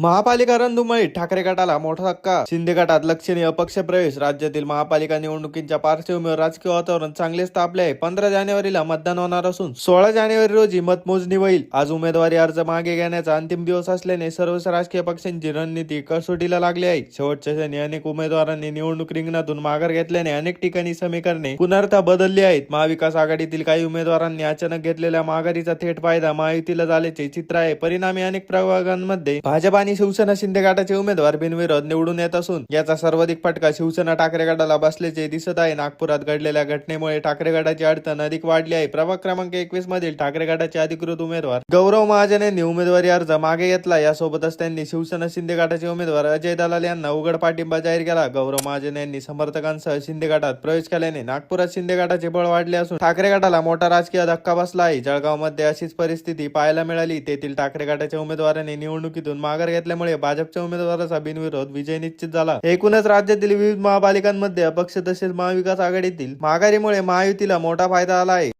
महापालिका रणधुमाळीत ठाकरे गटाला मोठा धक्का. शिंदे गटात लक्षणीय अपक्ष प्रवेश. राज्यातील महापालिका निवडणुकीच्या पार्श्वभूमीवर राजकीय वातावरण चांगलेच तापले आहे. पंधरा जानेवारीला मतदान होणार असून सोळा जानेवारी रोजी मतमोजणी होईल. आज उमेदवारी अर्ज मागे घेण्याचा अंतिम दिवस असल्याने सर्वच राजकीय पक्षांची रणनीती कसोटीला लागली आहे. शेवटच्या क्षणी अनेक उमेदवारांनी निवडणूक रिंगणातून माघार घेतल्याने अनेक ठिकाणी समीकरणे पुनर्था बदलली आहेत. महाविकास आघाडीतील काही उमेदवारांनी अचानक घेतलेल्या माघारीचा थेट फायदा महायुतीला झाल्याचे चित्र आहे. परिणामी अनेक प्रभागांमध्ये भाजपाने आणि शिवसेना शिंदे गटाचे उमेदवार बिनविरोध निवडून येत असून याचा सर्वाधिक फटका शिवसेना ठाकरे गटाला बसल्याचे दिसत आहे. नागपुरात घडलेल्या घटनेमुळे ठाकरे गटाची अडचण अधिक वाढली आहे. प्रभाग क्रमांक एकवीस मधील ठाकरे गटाचे अधिकृत उमेदवार गौरव महाजन यांनी उमेदवारी अर्ज मागे घेतला. यासोबतच त्यांनी शिवसेना शिंदे गटाचे उमेदवार अजय दलाल यांना उघड पाठिंबा जाहीर केला. गौरव महाजन यांनी समर्थकांसह शिंदे गटात प्रवेश केल्याने नागपुरात शिंदे गटाचे बळ वाढले असून ठाकरे गटाला मोठा राजकीय धक्का बसला आहे. जळगावमध्ये अशीच परिस्थिती पाहायला मिळाली. तेथील ठाकरे गटाच्या उमेदवारांनी निवडणुकीतून माघार घेतल्यामुळे भाजपच्या उमेदवाराचा बिनविरोध विजय निश्चित झाला. एकूणच राज्यातील विविध महापालिकांमध्ये अपक्ष तसेच महाविकास आघाडीतील माघारीमुळे महायुतीला मोठा फायदा आला आहे.